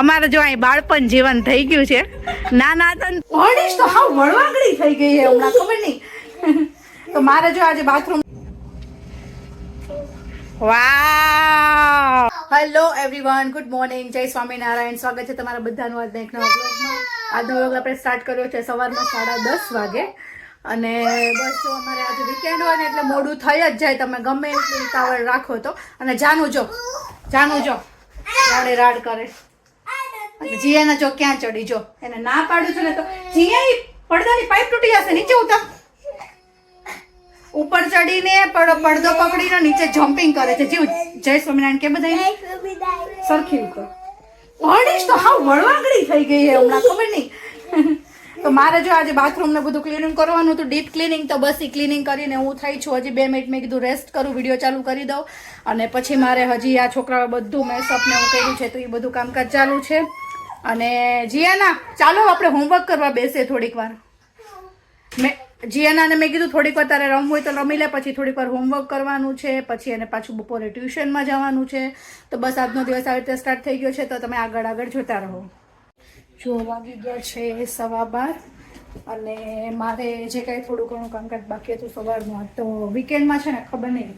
અમારે જો અહીં બાળપણ જીવન થઈ ગયું છે. નાના હતા ને તો હા વળવાગડી થઈ ગઈ છે હમણાં ખબર નહીં. તો મારે જો આજે bathroom wow! Hello everyone good morning જય સ્વામિનારાયણ. સ્વાગત છે તમારા બધાનું આજના એક નવા બ્લોગમાં આજનો બ્લોગ આપણે સ્ટાર્ટ કર્યો છે સવારમાં સાડા દસ વાગે. અને બસ જો અમારે આજે વીકેન્ડ હોય ને એટલે મોડું થઈ જ જાય. તમે ગમે એટલી ઉતાવળ રાખો તો. અને જાનું જો જાનું જો રાડે રાડ કરે. અને જીયાના જો ક્યાં ચડી જો. એને ના પાડું છું ને તો જીયા પડદાની પાઇપ તૂટી જશે નીચે ઉતાર. ઉપર ચડીને પડ- પડદો પકડીને નીચે જમ્પિંગ કરે છે. જીવ જય સ્વામિનારાયણ કે બધા સરખી ઉપર વળીશ તો હા વળવાંગડી થઈ ગઈ હમણાં ખબર નહીં. તો મારે જો આજે બાથરૂમ ને બધું ક્લીનિંગ કરવાનું હતું ડીપ ક્લીનિંગ તો બસ એ ક્લીનિંગ કરીને હું થઈ છું. હજી બે મિનિટ મેં કીધું રેસ્ટ કરું વીડિયો ચાલુ કરી દઉં. અને પછી મારે હજી આ છોકરાઓ બધું મેસઅપ ને એવું કર્યું છે, તો એ બધું કામકાજ ચાલુ છે. અને જીયાના, ચાલો આપણે હોમવર્ક કરવા બેસે થોડીક વાર. મેં, જીયાનાને મેં કીધું થોડીક વાર તારે રમવું હોય તો રમી લે, પછી થોડીક વાર હોમવર્ક કરવાનું છે, પછી એને પાછું બપોરે ટ્યુશનમાં જવાનું છે. તો બસ આજનો દિવસ આવી રીતે સ્ટાર્ટ થઈ ગયો છે, તો તમે આગળ આગળ જોતા રહો. જો વાગી ગયા છે સવા બાર. અને મારે જે કાંઈ થોડું ઘણું કામકાજ બાકી હતું સવારમાં, તો વીકેન્ડમાં છે ને ખબર નહીં,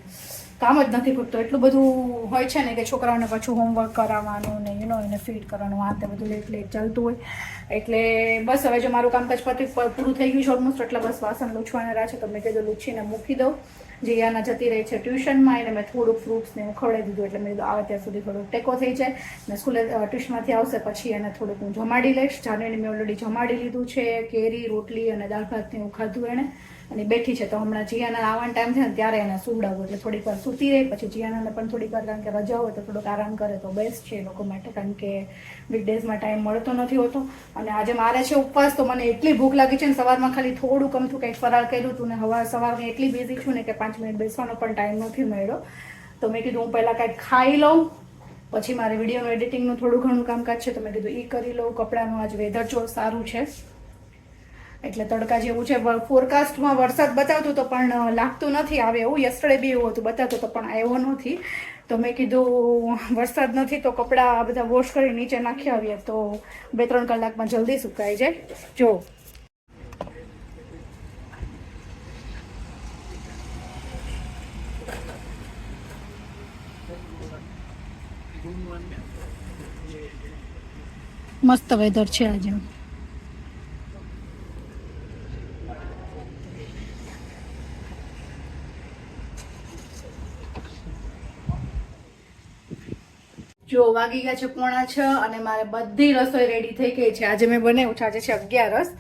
કામ જ નથી ખૂટતું એટલું બધું હોય છે ને કે છોકરાઓને પાછું હોમવર્ક કરાવવાનું ને યુ નો એને ફીડ કરવાનું, આ તે બધું લેટ લેટ ચાલતું હોય. એટલે બસ હવે જો મારું કામકાજ પતિ પૂરું થઈ ગયું છે ઓલમોસ્ટ એટલે બસ વાસણ લૂછવાના રહ્યા છે. તો મેં કીધું લૂછીને મૂકી દઉં. જીયાના જતી રહી છે ટ્યુશનમાં એને મેં થોડુંક ફ્રૂટ્સને ખવડાવી દીધું એટલે મેં કીધું આવે ત્યાં સુધી થોડુંક ટેકો થઈ જાય. ને સ્કૂલે ટ્યુશનમાંથી આવશે પછી એને થોડુંક હું જમાડી લઈશ. જાનવીને મેં ઓલરેડી જમાડી લીધું છે, કેરી, રોટલી અને દાળ ભાત ને એવું ખાધું એણે. અને બેઠી છે. તો હમણાં જીયાના આવવાનો ટાઈમ છે ને, ત્યારે એને સુવડાવું. એટલે થોડીક વાર સૂતી રહે, પછી જીયાનાને પણ થોડીક વાર, કારણ કે રજા હોય તો થોડોક આરામ કરે. તો બેસ્ટ છે એ લોકો માટે, કારણ કે વીકડેઝમાં ટાઈમ મળતો નથી હોતો. અને આજે મારે છે ઉપવાસ, તો મને એટલી ભૂખ લાગી છે ને, સવારમાં ખાલી થોડું કમથું કંઈક ફરાર કર્યું હતું ને, હવા સવારમાં એટલી બિઝી છું ને કે પાંચ મિનિટ બેસવાનો પણ ટાઈમ નથી મળ્યો. તો મેં કીધું, હું પહેલાં કાંઈક ખાઈ લઉં, પછી મારે વિડીયોનું એડિટિંગનું થોડું ઘણું કામકાજ છે, તો મેં કીધું એ કરી લઉં. કપડાનું આજ વેધર જો સારું છે. એટલે તડકા જેવું છે. ફોરકાસ્ટમાં વરસાદ બતાવતું તો પણ લાગતું નથી આવે એવું. યસ્ટરડે બી એવું હતું બતાવતું તો પણ આવ્યો નથી. તો મેં કીધું, વરસાદ નથી તો કપડાં બધા વોશ કરી નીચે નાખી આવીએ તો બે ત્રણ કલાકમાં જલ્દી સુકાઈ જાય. જો. મસ્ત વેધર છે આજે. જો વાગી ગયા છે પોણા છ અને મારે બધી રસોઈ રેડી થઈ ગઈ છે. આજે મેં બનાવ્યું છે, આજે છે અગિયારસ.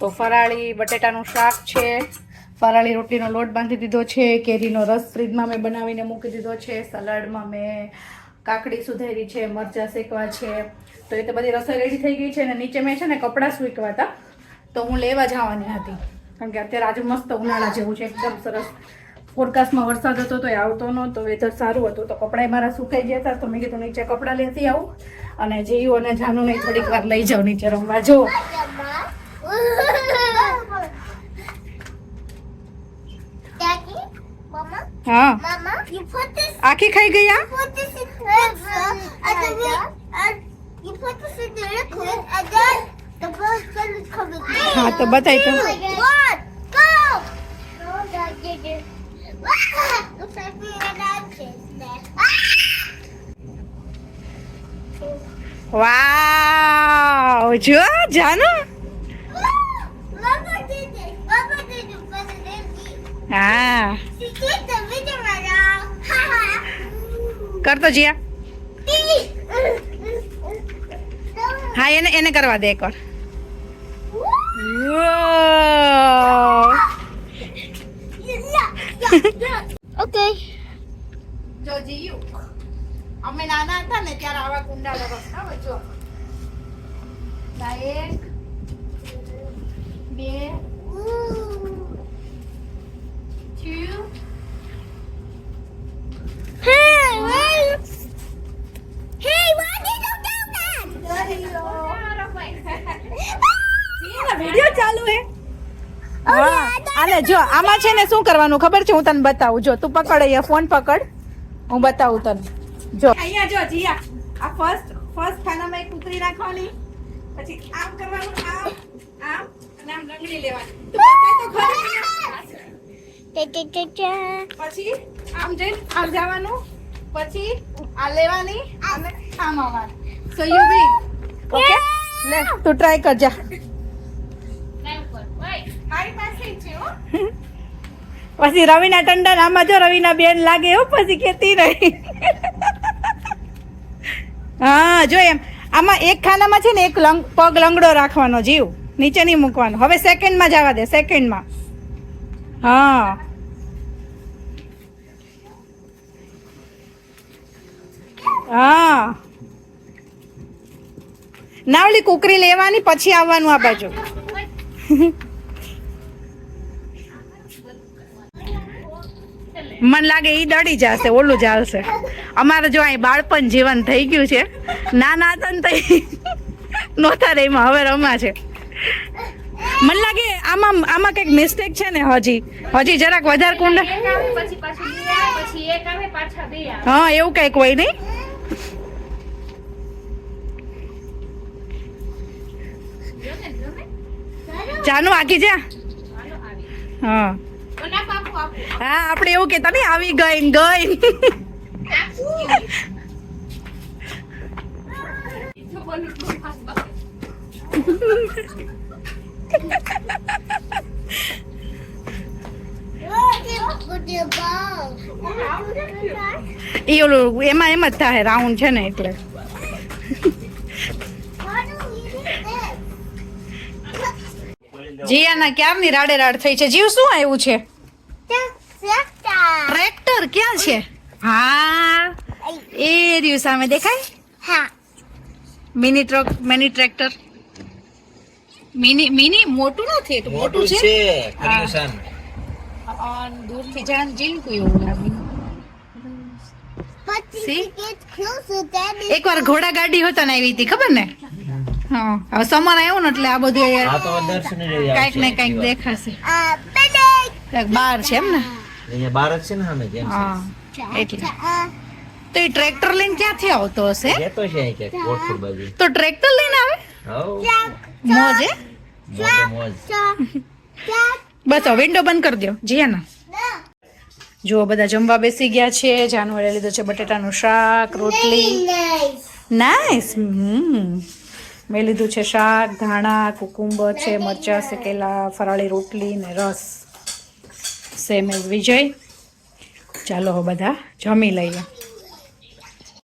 તો ફરાળી, બટેટાનું શાક છે, ફરાળી રોટલીનો લોટ બાંધી દીધો છે, કેરીનો રસ ફ્રીજમાં મેં બનાવીને મૂકી દીધો છે, સલાડમાં મેં કાકડી સુધારી છે, મરચાં શેકવા છે. તો એ તો બધી રસોઈ રેડી થઈ ગઈ છે અને નીચે મેં છે ને કપડાં સૂકવા હતા. તો હું લેવા જવાની હતી. કારણ કે અત્યારે આજે મસ્ત ઉનાળા જેવું છે, એકદમ સરસ. ફોરકાસ્ટમાં વરસાદ હતો તો એ આવતો નહોતો વેધર સારું હતું તો કપડાં મારા સુકાઈ ગયા હતા તો મેં કીધું નીચે કપડાં લેતી આવું અને જીયું અને જાનુને થોડીક વાર લઈ જાઉં નીચે રમવા જો હા આખી ખાઈ coming. હા તો બતાવી તો One, go! No, Daddy. Looks like we ran out of there. વાવ જો Janu Mama did it. Mama did it for the baby. હા She did the video right now. Ha ha. કરતો જીયા હા એને એને કરવા દે એકવાર Okay. જો જીયું. અમે નાના હતા ને ત્યારે આવા કુંડા રસ્તા હોય જો. એક બે two હા જો આમાં છે ને શું કરવાનું? ખબર છે? હું તને બતાવું. જો તું પકડ અહીંયા ફોન પકડ. હું બતાવું તને. જો. અહીંયા જો જીયા. આ ફર્સ્ટ ફર્સ્ટ ખાનામાં એક કુકરી નાખવાની. પછી આમ કરવાનું આમ આમ અને આમ લંગડી લેવાની. તું ખરી. પછી આમ જઈને આમ જવાનું. પછી આ લેવાની અને આમ આવવાનું. સો યુ બી ઓકે લે તું ટ્રાય કરજા મારી પાસે જ છે હો પછી રવિના ટંડન આમાં જો રવિના બેન લાગે હો, પછી કેતી નહીં હા, જો એમ. આમાં એક ખાનામાં છે ને એક લંગ, પગ લંગડો રાખવાનો જીવ. નીચે નહીં મૂકવાનો. હવે સેકન્ડમાં જવા દે, સેકન્ડમાં. હા. હા. ના ઓલી કુકરી લેવાની, પછી આવવાનું આ બાજુ. મને લાગે એ દડી જશે ઓલું ચાલશે અમારે જો અહીં બાળપણ જીવન થઈ ગયું છે. નાના હતા ને તઈ નહોતા રે એમાં હવે રમા છે. મને લાગે આમાં આમાં કંઈક મિસ્ટેક છે ને હજી. હજી જરાક વધારે કુંડ હા એવું કંઈક હોય નહીં? ચાનું આખી જા. હા. હા, આપણે એવું કહેતા નહીં, આવી ગઈ ગઈ. એ ઓલું, એમાં એમ જ થાય રાઉન્ડ છે ને એટલે? જીયાના ક્યારની રાડે રાડ થઈ છે જીવ શું આવ્યું છે. ટ્રેક્ટર ક્યાં છે? હા. એ રહ્યું સામે દેખાય? હા. Mini truck mini tractor mini mini મોટું નથી તો મોટું છે? દૂરથી જીલકું એવું લાગે. એકવાર ઘોડા ગાડી હતો ને આવી હતી ખબર ને? હા. હવે સમર આવ્યો ને એટલે આ બધું કાંઈક ને કંઈક કાંઈક દેખાશે. બહાર છે એમ ને? અહીંયા બાર જ છે ને સામે જેમ હા એટલે. તો એ ટ્રેક્ટર લઈને ક્યાંથી આવતો હશે? જતો છે કે કોટપુર બાજુ. તો ટ્રેક્ટર લઈને આવે? મોજે મોજે મોજ. બસ વિન્ડો બંધ કરી દો જીયાના. જુઓ બધા જમવા બેસી ગયા છે. જાનવરે લીધું છે બટેટાનું શાક રોટલી. નાઇસ નાઈસ મેં લીધું છે શાક ધાણા કુકુંબર છે મરચાં શેકેલા ફરાળી રોટલી ને રસ. Same as Vijay. ચાલો બધા જમી લઈએ.